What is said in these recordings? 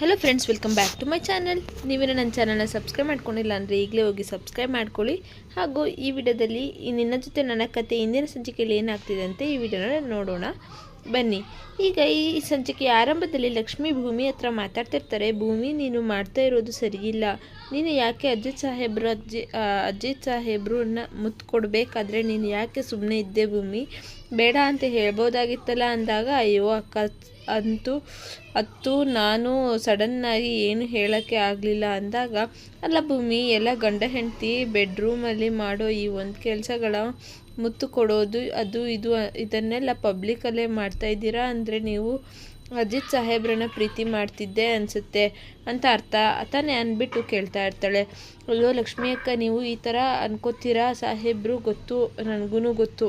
Hello friends welcome back to my channel ನೀವೇನು ನನ್ನ ಚಾನಲ್ನ ಸಬ್ಸ್ಕ್ರೈಬ್ ಮಾಡ್ಕೊಂಡಿಲ್ಲ ಅಂದರೆ ಈಗಲೇ ಹೋಗಿ ಸಬ್ಸ್ಕ್ರೈಬ್ ಮಾಡ್ಕೊಳ್ಳಿ. ಹಾಗೂ ಈ ವಿಡಿಯೋದಲ್ಲಿ ನಿನ್ನ ಜೊತೆ ನನ್ನ ಕತೆ ಇಂದಿನ ಸಂಚಿಕೆಯಲ್ಲಿ ಏನಾಗ್ತಿದೆ ಅಂತ ಈ ವಿಡಿಯೋನ ನೋಡೋಣ. ಬನ್ನಿ. ಈಗ ಈ ಸಂಚಿಕೆ ಆರಂಭದಲ್ಲಿ ಲಕ್ಷ್ಮೀ ಭೂಮಿ ಹತ್ರ ಮಾತಾಡ್ತಿರ್ತಾರೆ. ಭೂಮಿ ನೀನು ಮಾಡ್ತಾ ಇರೋದು ಸರಿಯಿಲ್ಲ ನೀನು ಯಾಕೆ ಅಜಿತ್ ಸಾಹೇಬ್ರು ಅಜ್ಜಿ ಅಜಿತ್ ಸಾಹೇಬ್ರನ್ನ ಮುತ್ತು ಕೊಡಬೇಕಾದ್ರೆ ನೀನು ಯಾಕೆ ಸುಮ್ಮನೆ ಇದ್ದೆ ಭೂಮಿ? ಬೇಡ ಅಂತ ಹೇಳ್ಬೋದಾಗಿತ್ತಲ್ಲ ಅಂದಾಗ, ಅಯ್ಯೋ, ಅಕ್ಕ, ಅಂತೂ, ಅತ್ತು ನಾನು ಸಡನ್ನಾಗಿ ಏನು ಹೇಳೋಕ್ಕೆ ಆಗಲಿಲ್ಲ ಅಂದಾಗ, ಅಲ್ಲ ಭೂಮಿ, ಎಲ್ಲ ಗಂಡ ಹೆಂಡತಿ ಬೆಡ್ರೂಮಲ್ಲಿ ಮಾಡೋ ಈ ಒಂದು ಕೆಲಸಗಳ ಮುತ್ತು ಕೊಡೋದು, ಅದು, ಇದು, ಇದನ್ನೆಲ್ಲ ಪಬ್ಲಿಕಲ್ಲೇ ಮಾಡ್ತಾ ಇದ್ದೀರಾ? ಅಂದರೆ ನೀವು ಅಜಿತ್ ಸಾಹೇಬ್ರನ್ನ ಪ್ರೀತಿ ಮಾಡ್ತಿದ್ದೆ ಅನಿಸುತ್ತೆ ಅಂತ ಅರ್ಥ ತಾನೇ ಅಂದ್ಬಿಟ್ಟು ಕೇಳ್ತಾ ಇರ್ತಾಳೆ. ಅಯ್ಯೋ ಲಕ್ಷ್ಮಿ ಅಕ್ಕ, ನೀವು ಈ ಥರ ಅನ್ಕೋತೀರಾ? ಸಾಹೇಬ್ರು ಗೊತ್ತು ನನಗೂ ಗೊತ್ತು.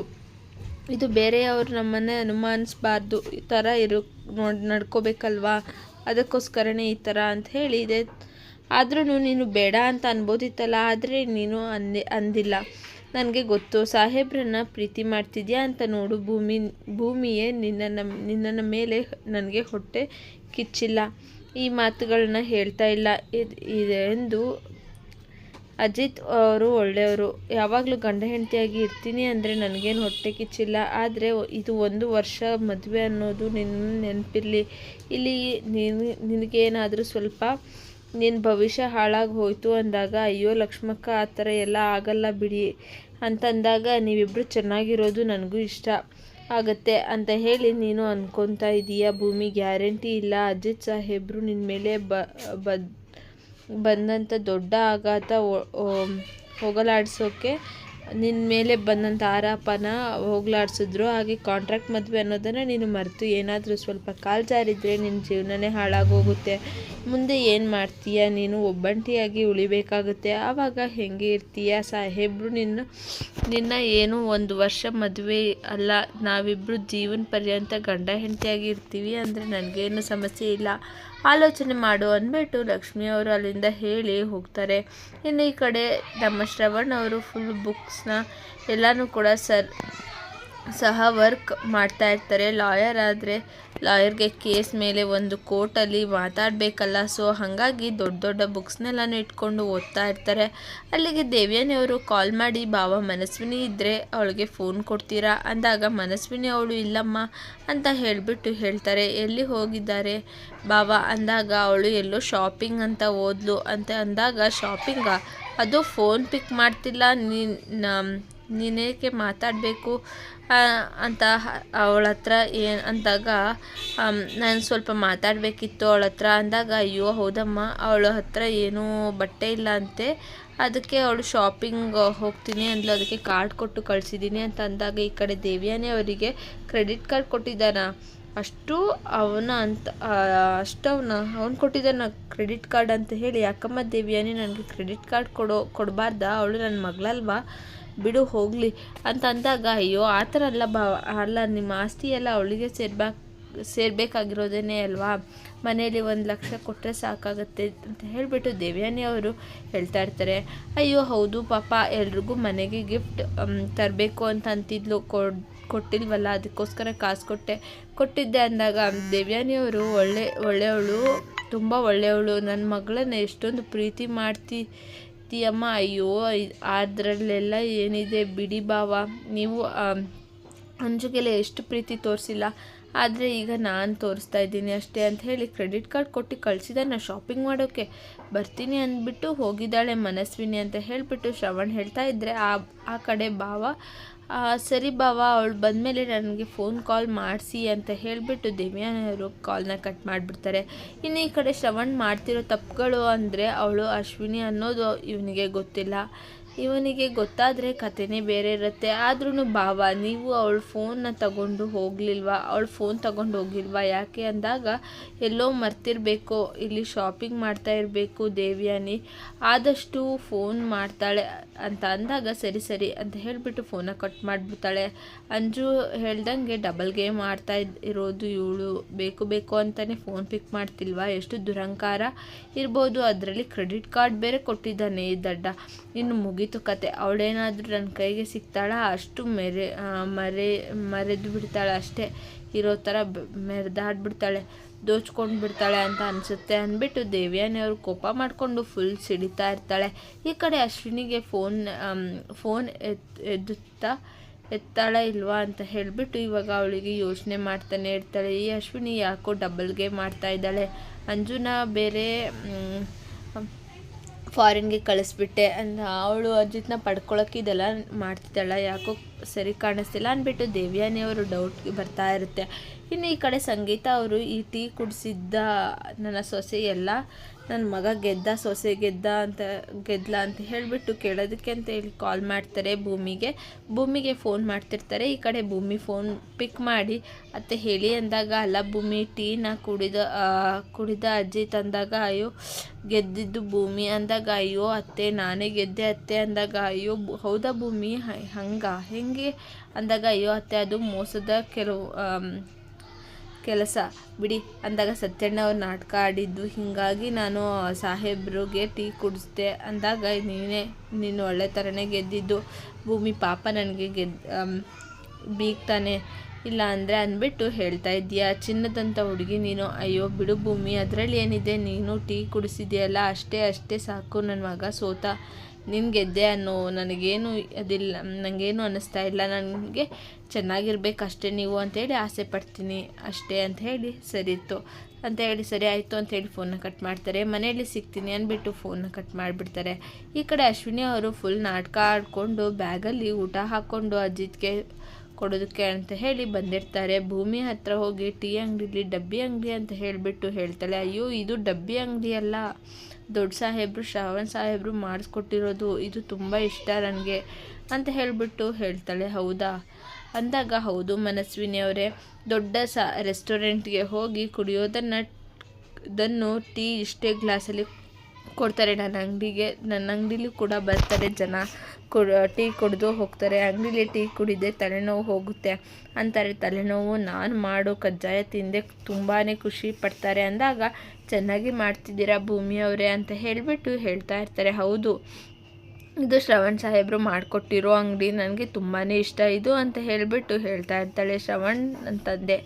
ಇದು ಬೇರೆಯವರು ನಮ್ಮನ್ನೇ ಅನುಮಾನಿಸ್ಬಾರ್ದು. ಈ ಥರ ಇರು, ನೋಡಿ, ನಡ್ಕೋಬೇಕಲ್ವಾ? ಅದಕ್ಕೋಸ್ಕರನೇ ಈ ಥರ ಅಂತ ಹೇಳಿದೆ ಆದ್ರೂ ನೀನು ಬೇಡ ಅಂತ ಅನ್ಬೋದಿತ್ತಲ್ಲ, ಆದರೆ ನೀನು ಅಂದೆ, ಅಂದಿಲ್ಲ. ನನಗೆ ಗೊತ್ತು, ಸಾಹೇಬ್ರನ್ನ ಪ್ರೀತಿ ಮಾಡ್ತಿದ್ಯಾ ಅಂತ ನೋಡು, ಭೂಮಿ, ಭೂಮಿಯೇ ನಿನ್ನ ನಿನ್ನ ಮೇಲೆ ನನಗೆ ಹೊಟ್ಟೆ ಕಿಚ್ಚಿಲ್ಲ. ಈ ಮಾತುಗಳನ್ನ ಹೇಳ್ತಾ ಇಲ್ಲ. ಎಂದು ಅಜಿತ್ ಅವರು ಒಳ್ಳೆಯವರು. ಯಾವಾಗಲೂ ಗಂಡ ಹೆಂಡತಿಯಾಗಿ ಇರ್ತೀನಿ ಅಂದರೆ ನನಗೇನು ಹೊಟ್ಟೆ ಕಿಚ್ಚಿಲ್ಲ. ಆದರೆ ಇದು ಒಂದು ವರ್ಷ ಮದುವೆ ಅನ್ನೋದು ನಿನ್ನ ನೆನಪಿರಲಿ. ಇಲ್ಲಿ ನೀನು, ನಿನಗೇನಾದರೂ ಸ್ವಲ್ಪ ನಿನ್ನ ಭವಿಷ್ಯ ಹಾಳಾಗಿ ಹೋಯಿತು ಅಂದಾಗ, ಅಯ್ಯೋ ಲಕ್ಷ್ಮಕ್ಕ, ಆ ಥರ ಎಲ್ಲ ಆಗಲ್ಲ ಬಿಡಿ ಅಂತಂದಾಗ ನೀವಿಬ್ಬರು ಚೆನ್ನಾಗಿರೋದು ನನಗೂ ಇಷ್ಟ ಆಗತ್ತೆ ಅಂತ ಹೇಳಿ ನೀನು ಅಂದ್ಕೊತಾ ಇದೀಯ. ಭೂಮಿ ಗ್ಯಾರಂಟಿ ಇಲ್ಲ. ಅಜಿತ್ ಸಾಹೇಬ್ರು ನಿನ್ನ ಮೇಲೆ ಬ, ಬದ್ ಬಂದಂಥ ದೊಡ್ಡ ಆಘಾತ ಹೋಗಲಾಡಿಸೋಕೆ ಹೋಗಲಾಡಿಸೋಕ್ಕೆ ನಿನ್ನ ಮೇಲೆ ಬಂದಂಥ ಆರೋಪನ ಹೋಗ್ಲಾಡ್ಸಿದ್ರು. ಹಾಗೆ ಕಾಂಟ್ರಾಕ್ಟ್ ಮದುವೆ ಅನ್ನೋದನ್ನು ನೀನು ಮರೆತು ಏನಾದರೂ ಸ್ವಲ್ಪ ಕಾಲು ಜಾರಿದ್ರೆ ನಿನ್ನ ಜೀವನನೇ ಹಾಳಾಗೋಗುತ್ತೆ. ಮುಂದೆ ಏನು ಮಾಡ್ತೀಯ? ನೀನು ಒಬ್ಬಂಟಿಯಾಗಿ ಉಳಿಬೇಕಾಗುತ್ತೆ. ಆವಾಗ ಹೆಂಗೆ ಇರ್ತೀಯ ಸಾಹೇಬ್ರು? ನಿನ್ನ ನಿನ್ನ ಏನು ಒಂದು ವರ್ಷ ಮದುವೆ ಅಲ್ಲ. ನಾವಿಬ್ಬರು ಜೀವನ ಪರ್ಯಂತ ಗಂಡ ಹೆಂಡತಿಯಾಗಿ ಇರ್ತೀವಿ ಅಂದರೆ ನನಗೇನು ಸಮಸ್ಯೆ ಇಲ್ಲ. ಆಲೋಚನೆ ಮಾಡು ಅಂದ್ಬಿಟ್ಟು ಲಕ್ಷ್ಮಿ ಅವರು ಅಲ್ಲಿಂದ ಹೇಳಿ ಹೋಗ್ತಾರೆ. ಇನ್ನು ಈ ಕಡೆ ನಮ್ಮ ಶ್ರವಣ್ ಅವರು ಫುಲ್ ಬುಕ್ಸ್ನ ಎಲ್ಲನೂ ಕೂಡ ಸರ್, ಸಹ ವರ್ಕ್ ಮಾಡ್ತಾ ಇರ್ತಾರೆ. ಲಾಯರ್ ಆದರೆ ಲಾಯರ್ಗೆ ಕೇಸ್ ಮೇಲೆ ಒಂದು ಕೋರ್ಟಲ್ಲಿ ಮಾತಾಡಬೇಕಲ್ಲ, ಸೊ ಹಾಗಾಗಿ ದೊಡ್ಡ ದೊಡ್ಡ ಬುಕ್ಸ್ನೆಲ್ಲನೂ ಇಟ್ಕೊಂಡು ಓದ್ತಾ ಇರ್ತಾರೆ. ಅಲ್ಲಿಗೆ ದೇವ್ಯಾನಿ ಅವರು ಕಾಲ್ ಮಾಡಿ, ಬಾವ, ಮನಸ್ವಿನಿ ಇದ್ದರೆ ಅವಳಿಗೆ ಫೋನ್ ಕೊಡ್ತೀರಾ? ಅಂದಾಗ, ಮನಸ್ವಿನಿ ಅವಳು ಇಲ್ಲಮ್ಮ ಅಂತ ಹೇಳಿಬಿಟ್ಟು ಹೇಳ್ತಾರೆ, ಎಲ್ಲಿ ಹೋಗಿದ್ದಾರೆ? ಬಾವ, ಅಂದಾಗ, ಅವಳು ಎಲ್ಲೋ ಶಾಪಿಂಗ್ ಅಂತ ಓದ್ಲು, ಅಂತ ಅಂದಾಗ, ಶಾಪಿಂಗ? ಅದು ಫೋನ್ ಪಿಕ್ ಮಾಡ್ತಿಲ್ಲ, ನೀನು ನೀನೇಕೆ ಮಾತಾಡಬೇಕು? ಅಂತ ಅವಳ ಹತ್ರ ಏನು ಅಂದಾಗ ನಾನು ಸ್ವಲ್ಪ ಮಾತಾಡಬೇಕಿತ್ತು ಅವಳ ಹತ್ರ ಅಂದಾಗ, ಅಯ್ಯೋ, ಹೌದಮ್ಮ, ಅವಳ ಹತ್ರ ಏನೂ ಬಟ್ಟೆ ಇಲ್ಲ ಅಂತೆ. ಅದಕ್ಕೆ ಅವಳು ಶಾಪಿಂಗ್ ಹೋಗ್ತೀನಿ ಅಂದ್ಲು. ಅದಕ್ಕೆ ಕಾರ್ಡ್ ಕೊಟ್ಟು ಕಳಿಸಿದ್ದೀನಿ ಅಂತ ಅಂದಾಗ, ಈ ಕಡೆ ದೇವಿಯಾನಿ ಅವರಿಗೆ ಕ್ರೆಡಿಟ್ ಕಾರ್ಡ್ ಕೊಟ್ಟಿದ್ದಾನ. ಅಷ್ಟು ಅವನ ಅಂತ ಅಷ್ಟು ಅವನ, ಅವ್ನು ಕೊಟ್ಟಿದ್ದಾನ ಕ್ರೆಡಿಟ್ ಕಾರ್ಡ್ ಅಂತ ಹೇಳಿ, ಯಾಕಮ್ಮ ದೇವ್ಯಾನಿ ನನಗೆ ಕ್ರೆಡಿಟ್ ಕಾರ್ಡ್ ಕೊಡೋ, ಕೊಡಬಾರ್ದ? ಅವಳು ನನ್ನ ಮಗಳಲ್ವಾ? ಬಿಡು, ಹೋಗಲಿ ಅಂತ ಅಂದಾಗ ಅಯ್ಯೋ, ಆ ಥರ ಅಲ್ಲ ಬಾ, ಅಲ್ಲ, ನಿಮ್ಮ ಆಸ್ತಿ ಎಲ್ಲ ಅವಳಿಗೆ ಸೇರ್ಬೇಕು ಸೇರಬೇಕಾಗಿರೋದೇನೆ ಅಲ್ವಾ? ಮನೆಯಲ್ಲಿ ಒಂದು ಲಕ್ಷ ಕೊಟ್ಟರೆ ಸಾಕಾಗುತ್ತೆ ಅಂತ ಹೇಳಿಬಿಟ್ಟು ದೇವ್ಯಾನಿ ಅವರು ಹೇಳ್ತಾ ಇರ್ತಾರೆ. ಅಯ್ಯೋ, ಹೌದು, ಪಾಪ, ಎಲ್ರಿಗೂ ಮನೆಗೆ ಗಿಫ್ಟ್ ತರಬೇಕು ಅಂತ ಅಂತಿದ್ಲು ಕೊಟ್ಟಿಲ್ವಲ್ಲ, ಅದಕ್ಕೋಸ್ಕರ ಕಾಸು ಕೊಟ್ಟೆ. ಕೊಟ್ಟಿದ್ದೆ ಅಂದಾಗ, ದೇವ್ಯಾನಿ ಅವರು ಒಳ್ಳೆ, ಒಳ್ಳೆಯವಳು, ತುಂಬ ಒಳ್ಳೆಯವಳು. ನನ್ನ ಮಗಳನ್ನ ಎಷ್ಟೊಂದು ಪ್ರೀತಿ ಮಾಡ್ತಿ ಅಮ್ಮ ಅಯ್ಯೋ ಅದರಲ್ಲೆಲ್ಲ ಏನಿದೆ ಬಿಡಿ ಬಾವ ನೀವು ಅಂಜುಗೆಲ್ಲ ಎಷ್ಟು ಪ್ರೀತಿ ತೋರಿಸಿಲ್ಲ. ಆದರೆ ಈಗ ನಾನು ತೋರಿಸ್ತಾ ಇದ್ದೀನಿ ಅಷ್ಟೇ ಅಂತ ಹೇಳಿ ಕ್ರೆಡಿಟ್ ಕಾರ್ಡ್ ಕೊಟ್ಟು ಕಳಿಸಿದಾನೆ ಶಾಪಿಂಗ್ ಮಾಡೋಕ್ಕೆ ಬರ್ತೀನಿ ಅಂದ್ಬಿಟ್ಟು ಹೋಗಿದ್ದಾಳೆ ಮನಸ್ವಿನಿ ಅಂತ ಹೇಳಿಬಿಟ್ಟು ಶ್ರವಣ್ ಹೇಳ್ತಾ ಇದ್ದರೆ ಆ ಆ ಕಡೆ ಭಾವ ಸರಿ ಬಾವ, ಅವಳು ಬಂದಮೇಲೆ ನನಗೆ ಫೋನ್ ಕಾಲ್ ಮಾಡಿಸಿ ಅಂತ ಹೇಳಿಬಿಟ್ಟು ದಿವ್ಯಾನವರು ಕಾಲ್ನ ಕಟ್ ಮಾಡಿಬಿಡ್ತಾರೆ. ಇನ್ನು ಈ ಕಡೆ ಶ್ರವಣ್ ಮಾಡ್ತಿರೋ ತಪ್ಪುಗಳು ಅಂದರೆ ಅವಳು ಅಶ್ವಿನಿ ಅನ್ನೋದು ಇವನಿಗೆ ಗೊತ್ತಿಲ್ಲ. ಇವನಿಗೆ ಗೊತ್ತಾದರೆ ಕಥೆನೇ ಬೇರೆ ಇರುತ್ತೆ. ಆದ್ರೂ ಭಾವ, ನೀವು ಅವಳ ಫೋನ್ನ ತಗೊಂಡು ಹೋಗಲಿಲ್ವಾ? ಅವಳ ಫೋನ್ ತಗೊಂಡು ಹೋಗಿಲ್ವಾ? ಯಾಕೆ ಅಂದಾಗ, ಎಲ್ಲೋ ಮರ್ತಿರಬೇಕು, ಇಲ್ಲಿ ಶಾಪಿಂಗ್ ಮಾಡ್ತಾ ಇರಬೇಕು ದೇವ್ಯಾನಿ. ಆದಷ್ಟು ಫೋನ್ ಮಾಡ್ತಾಳೆ ಅಂತ ಅಂದಾಗ, ಸರಿ ಸರಿ ಅಂತ ಹೇಳಿಬಿಟ್ಟು ಫೋನ ಕಟ್ ಮಾಡಿಬಿಡ್ತಾಳೆ. ಅಂಜು ಹೇಳ್ದಂಗೆ ಡಬಲ್ ಗೇಮ್ ಆಡ್ತಾ ಇರೋದು ಇವಳು. ಬೇಕು ಬೇಕು ಅಂತಲೇ ಫೋನ್ ಪಿಕ್ ಮಾಡ್ತಿಲ್ವಾ? ಎಷ್ಟು ದುರಂಕಾರ. ಇರ್ಬೋದು, ಅದರಲ್ಲಿ ಕ್ರೆಡಿಟ್ ಕಾರ್ಡ್ ಬೇರೆ ಕೊಟ್ಟಿದ್ದಾನೆ ಈ ದಡ್ಡ. ಇನ್ನು ಮುಗೀತು ಕತೆ. ಅವಳೇನಾದರೂ ನನ್ನ ಕೈಗೆ ಸಿಗ್ತಾಳ ಅಷ್ಟು ಮೆರೆ ಮರೆ, ಮರೆದು ಬಿಡ್ತಾಳೆ ಅಷ್ಟೇ. ಇರೋ ಥರ ಮೆರೆದಾಡ್ಬಿಡ್ತಾಳೆ ದೋಚ್ಕೊಂಡು ಬಿಡ್ತಾಳೆ ಅಂತ ಅನಿಸುತ್ತೆ ಅಂದ್ಬಿಟ್ಟು ದೇವ್ಯಾನಿಯವರು ಕೋಪ ಮಾಡಿಕೊಂಡು ಫುಲ್ ಸಿಡಿತಾ ಇರ್ತಾಳೆ. ಈ ಕಡೆ ಅಶ್ವಿನಿಗೆ ಫೋನ್ ಫೋನ್ ಎತ್, ಎದ್ದುತ್ತಾ, ಎತ್ತಾಳ ಇಲ್ವಾ ಅಂತ ಹೇಳಿಬಿಟ್ಟು ಇವಾಗ ಅವಳಿಗೆ ಯೋಚನೆ ಮಾಡ್ತಾನೆ ಇರ್ತಾಳೆ. ಈ ಅಶ್ವಿನಿ ಯಾಕೋ ಡಬಲ್ ಗೇಮ್ ಮಾಡ್ತಾ ಇದ್ದಾಳೆ. ಅಂಜುನ ಬೇರೆ ಫಾರಿನ್ಗೆ ಕಳಿಸ್ಬಿಟ್ಟೆ. ಅಂದ ಅವಳು ಅಜಿತ್ನ ಪಡ್ಕೊಳಕ್ಕೆ ಇದೆಲ್ಲ ಮಾಡ್ತಿದ್ದಾಳ. ಯಾಕೋ ಸರಿ ಕಾಣಿಸ್ತಿಲ್ಲ ಅಂದ್ಬಿಟ್ಟು ದೇವ್ಯಾನಿ ಅವರು ಡೌಟ್ಗೆ ಬರ್ತಾ ಇರುತ್ತೆ. ಇನ್ನು ಈ ಕಡೆ ಸಂಗೀತ ಅವರು ಈ ಟೀ ಕುಡಿಸಿದ್ದ ನನ್ನ ಸೊಸೆ ಎಲ್ಲ ನನ್ನ ಮಗ ಗೆದ್ದ, ಸೊಸೆ ಗೆದ್ದ ಅಂತ, ಗೆದ್ಲ ಅಂತ ಹೇಳಿಬಿಟ್ಟು ಕೇಳೋದಕ್ಕೆ ಅಂತ ಹೇಳಿ ಕಾಲ್ ಮಾಡ್ತಾರೆ ಭೂಮಿಗೆ. ಭೂಮಿಗೆ ಫೋನ್ ಮಾಡ್ತಿರ್ತಾರೆ. ಈ ಕಡೆ ಭೂಮಿ ಫೋನ್ ಪಿಕ್ ಮಾಡಿ ಅತ್ತೆ ಹೇಳಿ ಅಂದಾಗ, ಅಲ್ಲ ಭೂಮಿ, ಟೀನ ಕುಡಿದ ಕುಡಿದ ಅಜ್ಜಿ ತಂದಾಗ ಅಯ್ಯೋ, ಗೆದ್ದಿದ್ದು ಭೂಮಿ. ಅಂದಾಗ, ಅಯ್ಯೋ ಅತ್ತೆ, ನಾನೇ ಗೆದ್ದೆ ಅತ್ತೆ. ಅಂದಾಗ, ಅಯ್ಯೋ ಹೌದಾ ಭೂಮಿ? ಹಂಗ? ಹೆಂಗೆ? ಅಂದಾಗ, ಅಯ್ಯೋ ಅತ್ತೆ, ಅದು ಮೋಸದ ಕೆಲವು ಕೆಲಸ. ಬಿಡಿ, ಅಂದಾಗ ಸತ್ಯಣ್ಣ ಅವ್ರು ನಾಟಕ ಆಡಿದ್ದು. ಹೀಗಾಗಿ ನಾನು ಸಾಹೇಬ್ರಿಗೆ ಟೀ ಕುಡಿಸ್ದೆ. ಅಂದಾಗ ನೀನೇ, ನೀನು ಒಳ್ಳೆ ಥರನೇ ಗೆದ್ದಿದ್ದು. ಭೂಮಿ ಪಾಪ ನನಗೆ ಗೆದ್ದು ಬೀಗ್ತಾನೆ. ಇಲ್ಲ ಅಂದರೆ ಅಂದ್ಬಿಟ್ಟು ಹೇಳ್ತಾ ಇದ್ದೀಯ. ಚಿನ್ನದಂಥ ಹುಡುಗಿ ನೀನು. ಅಯ್ಯೋ, ಬಿಡು ಭೂಮಿ, ಅದರಲ್ಲಿ ಏನಿದೆ? ನೀನು ಟೀ ಕುಡಿಸಿದೆಯಲ್ಲ? ಅಷ್ಟೇ ಅಷ್ಟೇ ಸಾಕು ನನ್ನ ಮಗ ಸೋತ. ನಿನ್ನ ಗೆದ್ದೆ ಅನ್ನೋ ನನಗೇನು ಅದಿಲ್ಲ ನನಗೇನು ಅನ್ನಿಸ್ತಾ ಇಲ್ಲ. ನನಗೆ ಚೆನ್ನಾಗಿರ್ಬೇಕಷ್ಟೇ ನೀವು ಅಂತೇಳಿ ಆಸೆ ಪಡ್ತೀನಿ ಅಷ್ಟೇ ಅಂತ ಹೇಳಿ ಇತ್ತು. ಅಂತ ಹೇಳಿ ಸರಿ ಆಯಿತು ಅಂತ ಹೇಳಿ ಫೋನ್ನ ಕಟ್ ಮಾಡ್ತಾರೆ. ಮನೆಯಲ್ಲಿ ಸಿಗ್ತೀನಿ ಅಂದ್ಬಿಟ್ಟು ಫೋನ್ನ ಕಟ್ ಮಾಡಿಬಿಡ್ತಾರೆ. ಈ ಕಡೆ ಅಶ್ವಿನಿ ಅವರು ಫುಲ್ ನಾಟಕ ಆಡಿಕೊಂಡು ಬ್ಯಾಗಲ್ಲಿ ಊಟ ಹಾಕ್ಕೊಂಡು ಅಜಿತ್ಗೆ ಕೊಡೋದಕ್ಕೆ ಅಂತ ಹೇಳಿ ಬಂದಿರ್ತಾರೆ. ಭೂಮಿ ಹತ್ರ ಹೋಗಿ ಟೀ ಅಂಗಡಿಲಿ ಡಬ್ಬಿ ಅಂಗಡಿ ಅಂತ ಹೇಳಿಬಿಟ್ಟು ಹೇಳ್ತಾಳೆ. ಅಯ್ಯೋ, ಇದು ಡಬ್ಬಿ ಅಂಗಡಿ ಅಲ್ಲ. ದೊಡ್ಡ ಸಾಹೇಬರು, ಶ್ರಾವಣ್ ಸಾಹೇಬರು ಮಾಡಿಸ್ಕೊಟ್ಟಿರೋದು. ಇದು ತುಂಬ ಇಷ್ಟ ನನಗೆ ಅಂತ ಹೇಳಿಬಿಟ್ಟು ಹೇಳ್ತಾಳೆ. ಹೌದಾ? ಅಂದಾಗ, ಹೌದು ಮನಸ್ವಿನಿ ಅವರೇ ದೊಡ್ಡ ಸ, ರೆಸ್ಟೋರೆಂಟ್ಗೆ ಹೋಗಿ ಕುಡಿಯೋದನ್ನು ಇದನ್ನು ಟೀ ಇಷ್ಟೇ ಗ್ಲಾಸಲ್ಲಿ ಕೊಡ್ತಾರೆ. ನನ್ನ ಅಂಗಡಿಗೆ, ನನ್ನ ಅಂಗಡಿಲೂ ಕೂಡ ಬರ್ತಾರೆ ಜನ. ಕುಡ್, ಟೀ ಕುಡಿದು ಹೋಗ್ತಾರೆ. ಅಂಗಡಿಲಿ ಟೀ ಕುಡಿದೆ ತಲೆನೋವು ಹೋಗುತ್ತೆ ಅಂತಾರೆ. ತಲೆನೋವು ನಾನು ಮಾಡೋ ಕಜ್ಜಾಯ ತಿಂದೆ ತುಂಬಾ ಖುಷಿ ಪಡ್ತಾರೆ. ಅಂದಾಗ, ಚೆನ್ನಾಗಿ ಮಾಡ್ತಿದ್ದೀರಾ ಭೂಮಿಯವರೇ ಅಂತ ಹೇಳಿಬಿಟ್ಟು ಹೇಳ್ತಾ ಇರ್ತಾರೆ. ಹೌದು ಇದು ಶ್ರವಣ್ ಸಾಹೇಬರು ಮಾಡಿಕೊಟ್ಟಿರೋ ಅಂಗಡಿ ನನಗೆ ತುಂಬಾ ಇಷ್ಟ. ಇದು ಅಂತ ಹೇಳಿಬಿಟ್ಟು ಹೇಳ್ತಾ ಇರ್ತಾಳೆ ಶ್ರವಣ್ ತಂದೆ.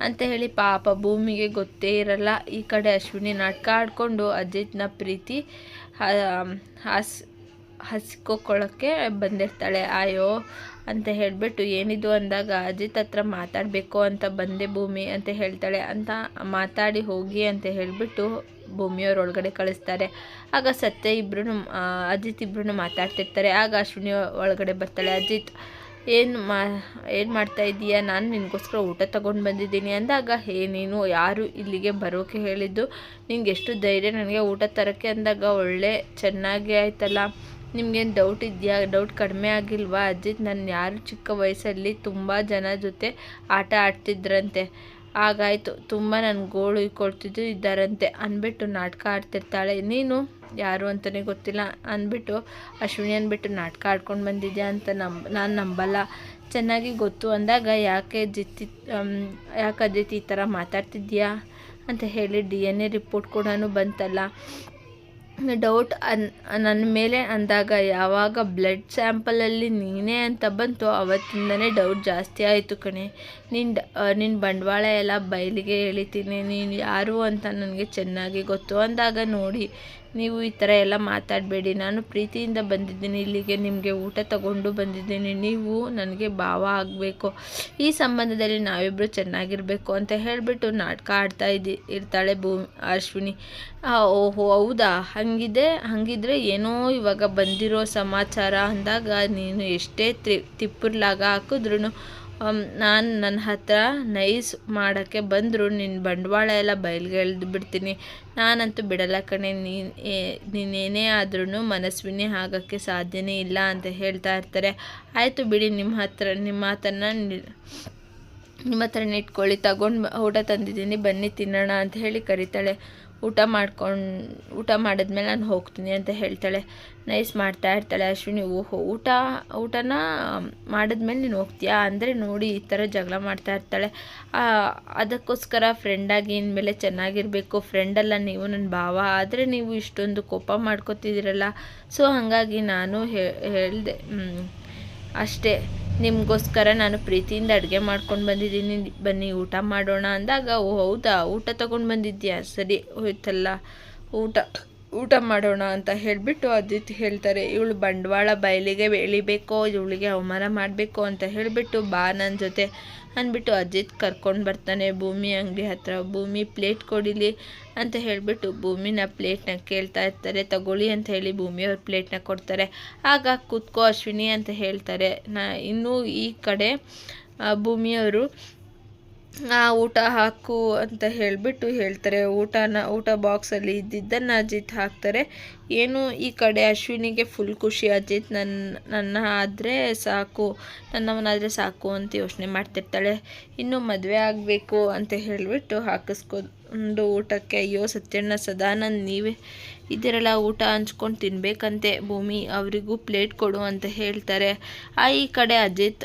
ಅಂತ ಹೇಳಿ ಪಾಪ ಭೂಮಿಗೆ ಗೊತ್ತೇ ಇರಲ್ಲ. ಈ ಕಡೆ ಅಶ್ವಿನಿ ನಾಟಕ ಆಡಿಕೊಂಡು ಅಜಿತ್ನ ಪ್ರೀತಿ ಹಾಸ್ ಹಸ್ಕೊಕೊಳ್ಳೋಕ್ಕೆ ಬಂದಿರ್ತಾಳೆ. ಆಯೋ ಅಂತ ಹೇಳಿಬಿಟ್ಟು ಏನಿದು ಅಂದಾಗ ಅಜಿತ್ ಹತ್ರ ಮಾತಾಡಬೇಕು ಅಂತ ಬಂದೆ ಭೂಮಿ ಅಂತ ಹೇಳ್ತಾಳೆ. ಅಂತ ಮಾತಾಡಿ ಹೋಗಿ ಅಂತ ಹೇಳಿಬಿಟ್ಟು ಭೂಮಿಯವ್ರ ಒಳಗಡೆ ಕಳಿಸ್ತಾರೆ. ಆಗ ಸತ್ಯ ಇಬ್ಬರೂ ಅಜಿತ್ ಇಬ್ಬರೂ ಮಾತಾಡ್ತಿರ್ತಾರೆ. ಆಗ ಅಶ್ವಿನಿ ಒಳಗಡೆ ಬರ್ತಾಳೆ, ಅಜಿತ್, ಏನು ಮಾ, ಏನು ಮಾಡ್ತಾ ಇದ್ದೀಯಾ ನಾನು ನಿನಗೋಸ್ಕರ ಊಟ ತೊಗೊಂಡು ಬಂದಿದ್ದೀನಿ. ಅಂದಾಗ, ಹೇ, ನೀನು ಯಾರು ಇಲ್ಲಿಗೆ ಬರೋಕೆ ಹೇಳಿದ್ದು? ನಿಂಗೆ ಎಷ್ಟು ಧೈರ್ಯ ನನಗೆ ಊಟ ತರೋಕ್ಕೆ? ಅಂದಾಗ, ಒಳ್ಳೆ, ಚೆನ್ನಾಗಿ ಆಯ್ತಲ್ಲ. ನಿಮ್ಗೇನು ಡೌಟ್ ಇದೆಯಾ? ಡೌಟ್ ಕಡಿಮೆ ಆಗಿಲ್ವಾ? ಅಜಿತ್ ನಾನು ಯಾರು ಚಿಕ್ಕ ವಯಸ್ಸಲ್ಲಿ ತುಂಬ ಜನ ಜೊತೆ ಆಟ ಆಡ್ತಿದ್ರಂತೆ. ಆಗಾಯಿತು. ತುಂಬ ನನ್ನ ಗೋಳು ಇಕ್ಕೊಳ್ತಿದ್ದು ಇದ್ದಾರಂತೆ. ಅಂದ್ಬಿಟ್ಟು ನಾಟಕ ಆಡ್ತಿರ್ತಾಳೆ. ನೀನು? ಯಾರು ಅಂತಲೇ ಗೊತ್ತಿಲ್ಲ. ಅಂದ್ಬಿಟ್ಟು, ಅಶ್ವಿನಿ ಅಂದ್ಬಿಟ್ಟು ನಾಟಕ ಆಡ್ಕೊಂಡು ಬಂದಿದ್ಯಾ ಅಂತ ನಂಬ ನಾನು ನಂಬಲ್ಲ. ಚೆನ್ನಾಗಿ ಗೊತ್ತು ಅಂದಾಗ ಯಾಕೆ ಜಿತ್ತಿ ಯಾಕೆ ಅದಿತಿ ಈ ಥರ ಮಾತಾಡ್ತಿದ್ಯಾ ಅಂತ ಹೇಳಿ ಡಿ ಎನ್ ಎ ರಿಪೋರ್ಟ್ ಕೂಡ ಬಂತಲ್ಲ. ಡೌಟ್ ಅನ್ ನನ್ನ ಮೇಲೆ ಅಂದಾಗ ಯಾವಾಗ ಬ್ಲಡ್ ಸ್ಯಾಂಪಲಲ್ಲಿ ನೀನೇ ಅಂತ ಬಂತು. ಅವತ್ತಿಂದನೇ ಡೌಟ್ ಜಾಸ್ತಿ ಆಯಿತು ಕಣೆ. ನಿನ್ನ ನಿನ್ನ ಬಂಡವಾಳ ಎಲ್ಲ ಬಯಲಿಗೆ ಎಳಿತೀನಿ, ನೀನು ಯಾರು ಅಂತ ನನಗೆ ಚೆನ್ನಾಗಿ ಗೊತ್ತು ಅಂದಾಗ ನೋಡಿ, ನೀವು ಈ ಥರ ಎಲ್ಲ ಮಾತಾಡಬೇಡಿ. ನಾನು ಪ್ರೀತಿಯಿಂದ ಬಂದಿದ್ದೀನಿ, ಇಲ್ಲಿಗೆ ನಿಮಗೆ ಊಟ ತಗೊಂಡು ಬಂದಿದ್ದೀನಿ, ನೀವು ನನಗೆ ಭಾವ ಆಗಬೇಕು. ಈ ಸಂಬಂಧದಲ್ಲಿ ನಾವಿಬ್ಬರು ಚೆನ್ನಾಗಿರಬೇಕು ಅಂತ ಹೇಳಿಬಿಟ್ಟು ನಾಟಕ ಆಡ್ತಾ ಇದ್ದಿ, ಇರ್ತಾಳೆ ಭೂ ಅಶ್ವಿನಿ. ಓಹೋ, ಹೌದಾ? ಹಾಗಿದೆ, ಹಾಗಿದ್ರೆ ಏನೋ ಇವಾಗ ಬಂದಿರೋ ಸಮಾಚಾರ ಅಂದಾಗ ನೀನು ಎಷ್ಟೇ ತ್ರಿ, ತಿಪ್ಪರ್ಲಾಗ ಹಾಕಿದ್ರೂ ನಾನು ನನ್ನ ಹತ್ರ ನೈಸ್ ಮಾಡೋಕ್ಕೆ ಬಂದರೂ ನಿನ್ನ ಬಂಡವಾಳ ಎಲ್ಲ ಬಯಲಿಗೆ ಎಳ್ದು ಬಿಡ್ತೀನಿ. ನಾನಂತೂ ಬಿಡಲ್ಲ ಕಣೆ, ನೀನು ನೀನೇನೇ ಆದ್ರೂ ಮನಸ್ವಿನೇ ಆಗೋಕ್ಕೆ ಸಾಧ್ಯನೇ ಇಲ್ಲ ಅಂತ ಹೇಳ್ತಾ ಇರ್ತಾರೆ. ಆಯಿತು ಬಿಡಿ ನಿಮ್ಮ ಹತ್ರ ನಿಮ್ಮ ಮಾತನ್ನು ನಿಮ್ಮ ಹತ್ರ ಇಟ್ಕೊಳ್ಳಿ. ತಗೊಂಡು ಊಟ ತಂದಿದ್ದೀನಿ, ಬನ್ನಿ ತಿನ್ನೋಣ ಅಂತ ಹೇಳಿ ಕರಿತಾಳೆ. ಊಟ ಮಾಡ್ಕೊಂಡು, ಊಟ ಮಾಡಿದ್ಮೇಲೆ ನಾನು ಹೋಗ್ತೀನಿ ಅಂತ ಹೇಳ್ತಾಳೆ. ನೈಸ್ ಮಾಡ್ತಾ ಇರ್ತಾಳೆ ಅಶ್ವಿನಿ. ಓಹೋ, ಊಟ, ಊಟನ ಮಾಡಿದ್ಮೇಲೆ ನೀನು ಹೋಗ್ತೀಯಾ? ಅಂದರೆ ನೋಡಿ ಈ ಥರ ಜಗಳ ಮಾಡ್ತಾ ಇರ್ತಾಳೆ. ಅದಕ್ಕೋಸ್ಕರ ಫ್ರೆಂಡಾಗಿ ಇನ್ಮೇಲೆ ಚೆನ್ನಾಗಿರಬೇಕು. ಫ್ರೆಂಡಲ್ಲ ನೀವು ನನ್ನ ಭಾವ. ಆದರೆ ನೀವು ಇಷ್ಟೊಂದು ಕೋಪ ಮಾಡ್ಕೋತಿದ್ದೀರಲ್ಲ. ಸೊ ಹಾಗಾಗಿ ನಾನು ಹೇಳಿದೆ ಅಷ್ಟೇ. ನಿಮಗೋಸ್ಕರ ನಾನು ಪ್ರೀತಿಯಿಂದ ಅಡುಗೆ ಮಾಡ್ಕೊಂಡು ಬಂದಿದ್ದೀನಿ. ಬನ್ನಿ, ಊಟ ಮಾಡೋಣ ಅಂದಾಗ, ಓ, ಹೌದಾ? ಊಟ ತೊಗೊಂಡು ಬಂದಿದ್ಯಾ ಸರಿ, ಹೋಯ್ತಲ್ಲ. ಊಟ ಊಟ ಮಾಡೋಣ ಅಂತ ಹೇಳಿಬಿಟ್ಟು ಅದಿತ್ ಹೇಳ್ತಾರೆ. ಇವಳು ಬಂಡವಾಳ ಬಯಲಿಗೆ ಎಳಿಬೇಕೋ ಇವಳಿಗೆ ಅವಮಾನ ಮಾಡಬೇಕು ಅಂತ ಹೇಳಿಬಿಟ್ಟು ಬಾ ನನ್ನ ಜೊತೆ. ಅಂದ್ಬಿಟ್ಟು ಅಜಿತ್ ಕರ್ಕೊಂಡು ಬರ್ತಾನೆ, ಭೂಮಿ ಅಂಗಡಿ ಹತ್ರ, ಭೂಮಿ ಪ್ಲೇಟ್ ಕೊಡಿಲಿ ಅಂತ ಹೇಳಿಬಿಟ್ಟು ಭೂಮಿನ ಪ್ಲೇಟ್ನ ಕೇಳ್ತಾ ಇರ್ತಾರೆ. ತಗೊಳ್ಳಿ ಅಂತ ಹೇಳಿ ಭೂಮಿಯವ್ರ ಪ್ಲೇಟ್ನ ಕೊಡ್ತಾರೆ. ಆಗ ಕೂತ್ಕೋ ಅಶ್ವಿನಿ ಅಂತ ಹೇಳ್ತಾರೆ. ನಾ ಇನ್ನೂ ಈ ಕಡೆ ಭೂಮಿಯವರು ಆ ಊಟ ಹಾಕು ಅಂತ ಹೇಳಿಬಿಟ್ಟು ಹೇಳ್ತಾರೆ. ಊಟನ, ಊಟ ಬಾಕ್ಸಲ್ಲಿ ಇದ್ದಿದ್ದನ್ನು ಅಜಿತ್ ಹಾಕ್ತಾರೆ. ಏನು ಈ ಕಡೆ ಅಶ್ವಿನಿಗೆ ಫುಲ್ ಖುಷಿ. ಅಜಿತ್ ನನ್ನ ನನ್ನ ಆದರೆ ಸಾಕು ನನ್ನವನಾದರೆ ಸಾಕು ಅಂತ ಯೋಚನೆ ಮಾಡ್ತಿರ್ತಾಳೆ. ಇನ್ನು ಮದುವೆ ಆಗಬೇಕು ಅಂತ ಹೇಳಿಬಿಟ್ಟು ಹಾಕಿಸ್ಕೊಂಡು ಊಟಕ್ಕೆ, ಅಯ್ಯೋ ಸತ್ಯಣ್ಣ, ಸದಾನಂದ್ ನೀವೇ ಇದಿರಲ್ಲ ಊಟ ಹಂಚ್ಕೊಂಡು ತಿನ್ಬೇಕಂತೆ, ಭೂಮಿ ಅವರಿಗೂ ಪ್ಲೇಟ್ ಕೊಡು ಅಂತ ಹೇಳ್ತಾರೆ. ಆ ಈ ಕಡೆ ಅಜಿತ್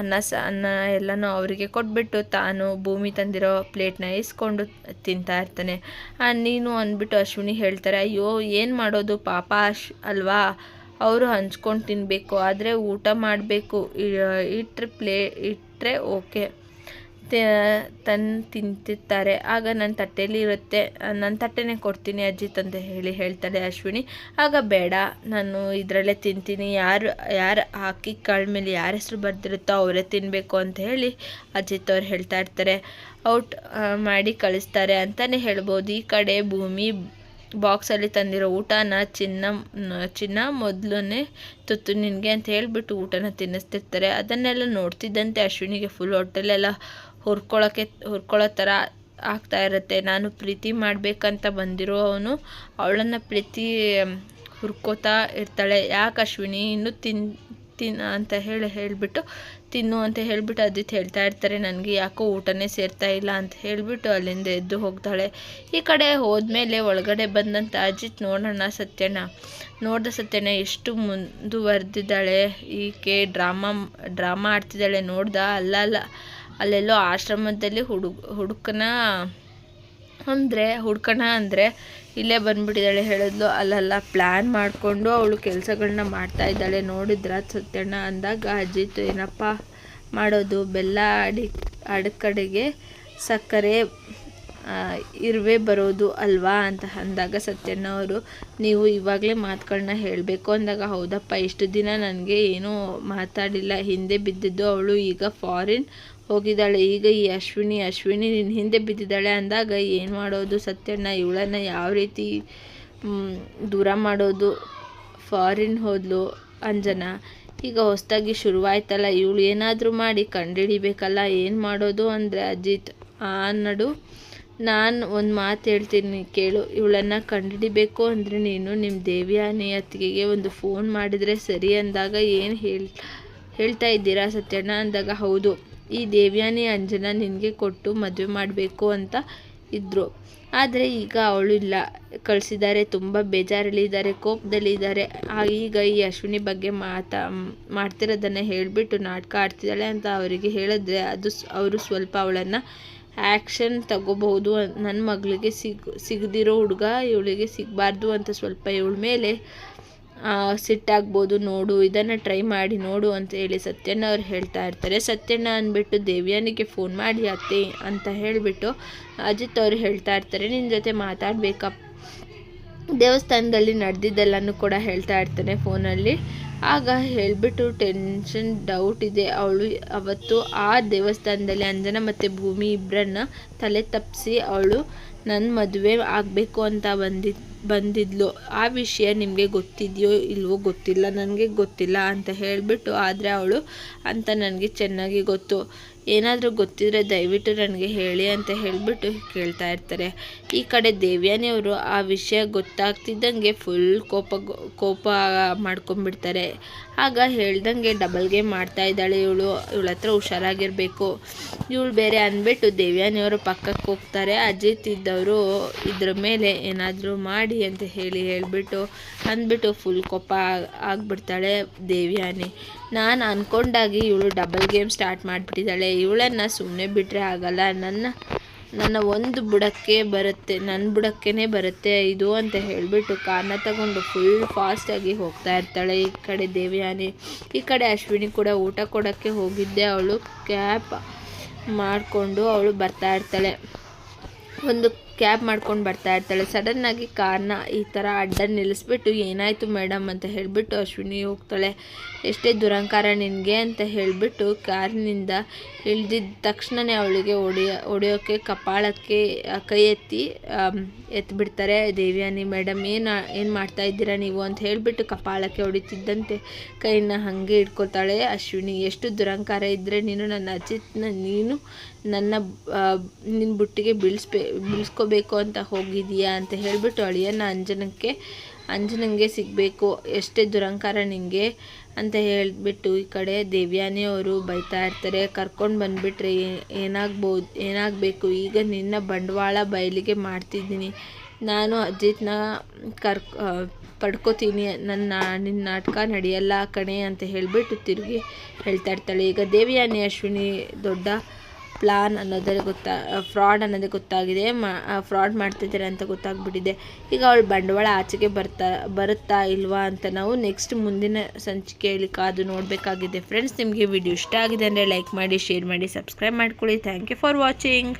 ಅನ್ನ ಸ, ಅನ್ನ ಎಲ್ಲನೂ ಅವರಿಗೆ ಕೊಟ್ಬಿಟ್ಟು ತಾನು ಭೂಮಿ ತಂದಿರೋ ಪ್ಲೇಟ್ನ ಇಸ್ಕೊಂಡು ತಿಂತಾ ಇರ್ತಾನೆ. ನೀನು ಅಂದ್ಬಿಟ್ಟು ಅಶ್ವಿನಿ ಹೇಳ್ತಾರೆ, ಅಯ್ಯೋ, ಏನು ಮಾಡೋದು, ಪಾಪ ಅಶ್, ಅಲ್ವಾ? ಅವರು ಹಂಚ್ಕೊಂಡು ತಿನ್ನಬೇಕು ಆದರೆ ಊಟ ಮಾಡಬೇಕು ಇಟ್ಟರೆ ಪ್ಲೇ ಇಟ್ಟರೆ ಓಕೆ. ತಂದು ತಿಂತಿರ್ತಾರೆ ಆಗ ನನ್ನ ತಟ್ಟೆಯಲ್ಲಿ ಇರುತ್ತೆ. ನನ್ನ ತಟ್ಟೆನೇ ಕೊಡ್ತೀನಿ ಅಜಿತ್ ತಂದೆ ಹೇಳಿ ಹೇಳ್ತಾಳೆ ಅಶ್ವಿನಿ. ಆಗ ಬೇಡ, ನಾನು ಇದರಲ್ಲೇ ತಿಂತೀನಿ. ಯಾರು ಯಾರು ಹಾಕಿ ಕಾಳ ಮೇಲೆ ಯಾರ ಹೆಸರು ಬರ್ದಿರುತ್ತೋ ಅವರೇ ತಿನ್ನಬೇಕು ಅಂತ ಹೇಳಿ ಅಜಿತ್ ಅವ್ರು ಹೇಳ್ತಾ ಇರ್ತಾರೆ. ಔಟ್ ಮಾಡಿ ಕಳಿಸ್ತಾರೆ ಅಂತಲೇ ಹೇಳ್ಬೋದು. ಈ ಕಡೆ ಭೂಮಿ ಬಾಕ್ಸಲ್ಲಿ ತಂದಿರೋ ಊಟನ ಚಿನ್ನ ಚಿನ್ನ ಮೊದಲನೇ ತುತ್ತು ನಿನಗೆ ಅಂತ ಹೇಳಿಬಿಟ್ಟು ಊಟನ ತಿನ್ನಿಸ್ತಿರ್ತಾರೆ. ಅದನ್ನೆಲ್ಲ ನೋಡ್ತಿದ್ದಂತೆ ಅಶ್ವಿನಿಗೆ ಫುಲ್ ಹೊಟ್ಟೆಲೆಲ್ಲ ಹುರ್ಕೊಳಕ್ಕೆ, ಹುರ್ಕೊಳ್ಳೋ ಥರ ಆಗ್ತಾ ಇರುತ್ತೆ. ನಾನು ಪ್ರೀತಿ ಮಾಡಬೇಕಂತ ಬಂದಿರೋ ಅವನು ಅವಳನ್ನು ಪ್ರೀತಿ ಹುರ್ಕೋತಾ ಇರ್ತಾಳೆ. ಯಾಕೆ ಅಶ್ವಿನಿ? ಇನ್ನೂ ತಿನ್ ತಿನ್ ಅಂತ ಹೇಳಿ, ಹೇಳಿಬಿಟ್ಟು ತಿನ್ನು ಅಂತ ಹೇಳಿಬಿಟ್ಟು ಅದಿತ್ ಹೇಳ್ತಾ ಇರ್ತಾರೆ. ನನಗೆ ಯಾಕೋ ಊಟನೇ ಸೇರ್ತಾ ಇಲ್ಲ ಅಂತ ಹೇಳಿಬಿಟ್ಟು ಅಲ್ಲಿಂದ ಎದ್ದು ಹೋಗ್ತಾಳೆ. ಈ ಕಡೆ ಹೋದ್ಮೇಲೆ ಒಳಗಡೆ ಬಂದಂಥ ಅಜಿತ್ ನೋಡೋಣ ಸತ್ಯನ ನೋಡ್ದ ಸತ್ಯನ ಎಷ್ಟು ಮುಂದುವರೆದಿದ್ದಾಳೆ. ಈಕೆ ಡ್ರಾಮಾ ಡ್ರಾಮಾ ಆಡ್ತಿದ್ದಾಳೆ ನೋಡ್ದ. ಅಲ್ಲ ಅಲ್ಲ. ಅಲ್ಲೆಲ್ಲೋ ಆಶ್ರಮದಲ್ಲಿ ಹುಡುಗ ಹುಡುಕನ ಅಂದರೆ ಹುಡ್ಕಣ ಅಂದರೆ ಇಲ್ಲೇ ಬಂದ್ಬಿಟ್ಟಿದ್ದಾಳೆ. ಹೇಳಿದ್ಲು ಅಲ್ಲೆಲ್ಲ ಪ್ಲ್ಯಾನ್ ಮಾಡಿಕೊಂಡು ಅವಳು ಕೆಲಸಗಳನ್ನ ಮಾಡ್ತಾ ಇದ್ದಾಳೆ. ನೋಡಿದ್ರ ಸತ್ಯಣ್ಣ ಅಂದಾಗ ಅಜಿತ್ ಏನಪ್ಪ ಮಾಡೋದು? ಬೆಲ್ಲ ಅಡಿ ಅಡಕಡೆಗೆ ಸಕ್ಕರೆ ಆ, ಇರುವೆ ಬರೋದು ಅಲ್ವಾ ಅಂತ ಅಂದಾಗ ಸತ್ಯಣ್ಣ ಅವರು ನೀವು ಇವಾಗಲೇ ಮಾತುಗಳನ್ನ ಹೇಳಬೇಕು ಅಂದಾಗ ಹೌದಪ್ಪ ಇಷ್ಟು ದಿನ ನನಗೆ ಏನೂ ಮಾತಾಡಿಲ್ಲ. ಹಿಂದೆ ಬಿದ್ದಿದ್ದು ಅವಳು ಈಗ ಫಾರಿನ್ ಹೋಗಿದ್ದಾಳೆ. ಈಗ ಈ ಅಶ್ವಿನಿ ಅಶ್ವಿನಿ ನಿನ್ನ ಹಿಂದೆ ಬಿದ್ದಿದ್ದಾಳೆ ಅಂದಾಗ ಏನು ಮಾಡೋದು? ಸತ್ಯಣ್ಣ, ಇವಳನ್ನ ಯಾವ ರೀತಿ ದೂರ ಮಾಡೋದು? ಫಾರಿನ್ ಹೋದ್ಲು ಅಂಜನಾ. ಈಗ ಹೊಸದಾಗಿ ಶುರುವಾಯ್ತಲ್ಲ, ಇವಳು ಏನಾದರೂ ಮಾಡಿ ಕಂಡುಹಿಡಿಬೇಕಲ್ಲ ಏನು ಮಾಡೋದು ಅಂದರೆ ಅಜಿತ್, ಆ ನಡು ನಾನು ಒಂದು ಮಾತು ಹೇಳ್ತೀನಿ ಕೇಳು. ಇವಳನ್ನು ಕಂಡುಹಿಡಿಬೇಕು ಅಂದರೆ ನೀನು ನಿಮ್ಮ ದೇವಿಯಾನಿ ಅತ್ತಿಗೆಗೆ ಒಂದು ಫೋನ್ ಮಾಡಿದರೆ ಸರಿ ಅಂದಾಗ ಏನು ಹೇಳ್, ಹೇಳ್ತಾ ಇದ್ದೀರಾ ಸತ್ಯಣ್ಣ? ಅಂದಾಗ ಹೌದು. ಈ ದೇವ್ಯಾನಿ ಅಂಜನ ನಿನಗೆ ಕೊಟ್ಟು ಮದುವೆ ಮಾಡಬೇಕು ಅಂತ ಇದ್ದರು ಆದರೆ ಈಗ ಅವಳು ಇಲ್ಲ. ಕಳಿಸಿದ್ದಾರೆ, ತುಂಬ ಬೇಜಾರಲ್ಲಿದ್ದಾರೆ, ಕೋಪದಲ್ಲಿದ್ದಾರೆ. ಈಗ ಈ ಅಶ್ವಿನಿ ಬಗ್ಗೆ ಮಾತಾ, ಮಾಡ್ತಿರೋದನ್ನು ಹೇಳಿಬಿಟ್ಟು ನಾಟಕ ಆಡ್ತಿದ್ದಾಳೆ ಅಂತ ಅವರಿಗೆ ಹೇಳಿದ್ರೆ ಅದು ಅವರು ಸ್ವಲ್ಪ ಅವಳನ್ನು ಆ್ಯಕ್ಷನ್ ತಗೋಬಹುದು ನನ್ನ ಮಗಳಿಗೆ ಸಿಗ್, ಸಿಗದಿರೋ ಹುಡುಗ ಇವಳಿಗೆ ಸಿಗಬಾರ್ದು ಅಂತ ಸ್ವಲ್ಪ ಇವಳ ಮೇಲೆ ಸಿಟ್ಟಾಗ್ಬೋದು, ನೋಡು, ಇದನ್ನು ಟ್ರೈ ಮಾಡಿ ನೋಡು ಅಂತ ಹೇಳಿ ಸತ್ಯಣ್ಣ ಅವ್ರು ಹೇಳ್ತಾ ಇರ್ತಾರೆ. ಸತ್ಯಣ್ಣ ಅಂದ್ಬಿಟ್ಟು, ದೇವ್ಯಾನಿಗೆ ಫೋನ್ ಮಾಡಿ ಅತ್ತೆ ಅಂತ ಹೇಳಿಬಿಟ್ಟು ಅಜಿತ್ ಅವರು ಹೇಳ್ತಾ ಇರ್ತಾರೆ. ನಿನ್ನ ಜೊತೆ ಮಾತಾಡಬೇಕಪ್ಪ ದೇವಸ್ಥಾನದಲ್ಲಿ ನಡೆದಿದ್ದೆಲ್ಲನೂ ಕೂಡ ಹೇಳ್ತಾ ಇರ್ತಾನೆ ಫೋನಲ್ಲಿ. ಆಗ ಹೇಳಿಬಿಟ್ಟು ಟೆನ್ಷನ್ ಡೌಟ್ ಇದೆ. ಅವಳು ಅವತ್ತು ಆ ದೇವಸ್ಥಾನದಲ್ಲಿ ಅಂಜನ ಮತ್ತು ಭೂಮಿ ಇಬ್ಬರನ್ನ ತಲೆ ತಪ್ಪಿಸಿ ಅವಳು ನನ್ನ ಮದುವೆ ಆಗಬೇಕು ಅಂತ ಬಂದಿದ್ದು ಬಂದಿದ್ಲು. ಆ ವಿಷಯ ನಿಮಗೆ ಗೊತ್ತಿದೆಯೋ ಇಲ್ವೋ ಗೊತ್ತಿಲ್ಲ. ನನಗೆ ಗೊತ್ತಿಲ್ಲ ಅಂತ ಹೇಳಿಬಿಟ್ಟು ಆದರೆ ಅವಳು ಅಂತ ನನಗೆ ಚೆನ್ನಾಗಿ ಗೊತ್ತು. ಏನಾದರೂ ಗೊತ್ತಿದ್ರೆ ದಯವಿಟ್ಟು ನನಗೆ ಹೇಳಿ ಅಂತ ಹೇಳಿಬಿಟ್ಟು ಕೇಳ್ತಾ ಇರ್ತಾರೆ. ಈ ಕಡೆ ದೇವ್ಯಾನಿಯವರು ಆ ವಿಷಯ ಗೊತ್ತಾಗ್ತಿದ್ದಂಗೆ ಫುಲ್ ಕೋಪ ಕೋಪ ಮಾಡ್ಕೊಂಡ್ಬಿಡ್ತಾರೆ. ಆಗ ಹೇಳ್ದಂಗೆ ಡಬಲ್ ಗೇಮ್ ಮಾಡ್ತಾ ಇದ್ದಾಳೆ ಇವಳು. ಇವಳ ಹತ್ರ ಹುಷಾರಾಗಿರಬೇಕು. ಇವಳು ಬೇರೆ ಅಂದ್ಬಿಟ್ಟು ದೇವ್ಯಾನಿಯವರು ಪಕ್ಕಕ್ಕೆ ಹೋಗ್ತಾರೆ. ಅಜಿತ್ ಇದ್ದವರು ಇದ್ರ ಮೇಲೆ ಏನಾದರೂ ಮಾಡಿ ಅಂತ ಹೇಳಿ ಹೇಳಿಬಿಟ್ಟು ಅಂದ್ಬಿಟ್ಟು ಫುಲ್ ಕೋಪ ಆಗಿಬಿಡ್ತಾಳೆ ದೇವಯಾನಿ. ದೇವ್ಯಾನಿ ನಾನು ಅಂದ್ಕೊಂಡಾಗಿ ಇವಳು ಡಬಲ್ ಗೇಮ್ ಸ್ಟಾರ್ಟ್ ಮಾಡಿಬಿಟ್ಟಿದ್ದಾಳೆ ಇವಳನ್ನು ಸುಮ್ಮನೆ ಬಿಟ್ಟರೆ ಆಗಲ್ಲ. ನನ್ನ ನನ್ನ ಒಂದು ಬುಡಕ್ಕೆ ಬರುತ್ತೆ ನನ್ನ ಬುಡಕ್ಕೇ ಬರುತ್ತೆ ಇದು ಅಂತ ಹೇಳಿಬಿಟ್ಟು ಕಾರನ್ನ ತಗೊಂಡು ಫುಲ್ ಫಾಸ್ಟಾಗಿ ಹೋಗ್ತಾ ಇರ್ತಾಳೆ ಈ ಕಡೆ ದೇವಯಾನಿ. ಈ ಕಡೆ ಅಶ್ವಿನಿ ಕೂಡ ಊಟ ಕೊಡೋಕ್ಕೆ ಹೋಗಿದ್ದೆ. ಅವಳು ಕ್ಯಾಪ್ ಮಾಡಿಕೊಂಡು ಅವಳು ಬರ್ತಾ ಇರ್ತಾಳೆ. ಒಂದು ಕ್ಯಾಬ್ ಮಾಡ್ಕೊಂಡು ಬರ್ತಾ ಇರ್ತಾಳೆ. ಸಡನ್ನಾಗಿ ಕಾರ್ನ ಈ ಥರ ಅಡ್ಡ ನಿಲ್ಲಿಸ್ಬಿಟ್ಟು, ಏನಾಯಿತು ಮೇಡಮ್ ಅಂತ ಹೇಳಿಬಿಟ್ಟು ಅಶ್ವಿನಿ ಹೋಗ್ತಾಳೆ. ಎಷ್ಟೇ ದುರಂಕಾರ ನಿನಗೆ, ಅಂತ ಹೇಳಿಬಿಟ್ಟು ಕಾರ್ನಿಂದ ಇಳಿದಿದ್ದ ತಕ್ಷಣವೇ ಅವಳಿಗೆ ಹೊಡೆಯೋ ಹೊಡೆಯೋಕ್ಕೆ ಕಪಾಳಕ್ಕೆ ಕೈ ಎತ್ತಿ ಎತ್ತಿಬಿಡ್ತಾರೆ ದೇವ್ಯಾನಿ ಮೇಡಮ್ ಏನು ಏನು ಮಾಡ್ತಾ ಇದ್ದೀರಾ ನೀವು? ಅಂತ ಹೇಳಿಬಿಟ್ಟು ಕಪಾಳಕ್ಕೆ ಹೊಡಿತಿದ್ದಂತೆ ಕೈನ ಹಾಗೆ ಇಟ್ಕೊತಾಳೆ ಅಶ್ವಿನಿ. ಎಷ್ಟು ದುರಂಕಾರ ಇದ್ದರೆ ನೀನು ನನ್ನ ಅಜಿತ್ನ, ನೀನು ನನ್ನ ನಿನ್ನ ಬುಟ್ಟಿಗೆ ಬೀಳಿಸ್ಬೇ ಬೀಳಿಸ್ಕೋಬೇಕು ಅಂತ ಹೋಗಿದೀಯಾ ಅಂತ ಹೇಳಿಬಿಟ್ಟು ಅಳಿಯನ್ನ ಅಂಜನಕ್ಕೆ, ಅಂಜನಂಗೆ ಸಿಗಬೇಕು, ಎಷ್ಟೇ ದುರಂಕಾರ ನಿನಗೆ ಅಂತ ಹೇಳಿಬಿಟ್ಟು ಈ ಕಡೆ ದೇವ್ಯಾನಿ ಅವರು ಬೈತಾ ಇರ್ತಾರೆ. ಕರ್ಕೊಂಡು ಬಂದುಬಿಟ್ರೆ ಏನಾಗ್ಬೋದು, ಏನಾಗಬೇಕು? ಈಗ ನಿನ್ನ ಬಂಡವಾಳ ಬಯಲಿಗೆ ಮಾಡ್ತಿದ್ದೀನಿ. ನಾನು ಅಜಿತ್ನ ಕರ್ ಪಡ್ಕೋತೀನಿ. ನನ್ನ ನಿನ್ನ ನಾಟಕ ನಡೆಯಲ್ಲ ಕಣೆ ಅಂತ ಹೇಳಿಬಿಟ್ಟು ತಿರುಗಿ ಹೇಳ್ತಾ ಇರ್ತಾಳೆ. ಈಗ ದೇವಿಯಾನಿ, ಅಶ್ವಿನಿ ದೊಡ್ಡ ಪ್ಲಾನ್ ಅನ್ನೋದೇ ಗೊತ್ತಾ ಫ್ರಾಡ್ ಅನ್ನೋದೇ ಗೊತ್ತಾಗಿದೆ, ಮಾ ಫ್ರಾಡ್ ಮಾಡ್ತಿದ್ದಾರೆ ಅಂತ ಗೊತ್ತಾಗ್ಬಿಟ್ಟಿದೆ. ಈಗ ಅವಳು ಬಂಡವಾಳ ಆಚೆಗೆ ಬರ್ತಾ, ಬರುತ್ತಾ ಇಲ್ವಾ ಅಂತ ನಾವು ನೆಕ್ಸ್ಟ್ ಮುಂದಿನ ಸಂಚಿಕೆಯಲ್ಲಿ ಕಾದು ನೋಡಬೇಕಾಗಿದೆ. ಫ್ರೆಂಡ್ಸ್ ನಿಮಗೆ ವಿಡಿಯೋ ಇಷ್ಟ ಆಗಿದೆ ಅಂದರೆ ಲೈಕ್ ಮಾಡಿ ಶೇರ್ ಮಾಡಿ ಸಬ್ಸ್ಕ್ರೈಬ್ ಮಾಡ್ಕೊಳ್ಳಿ. Thank you for watching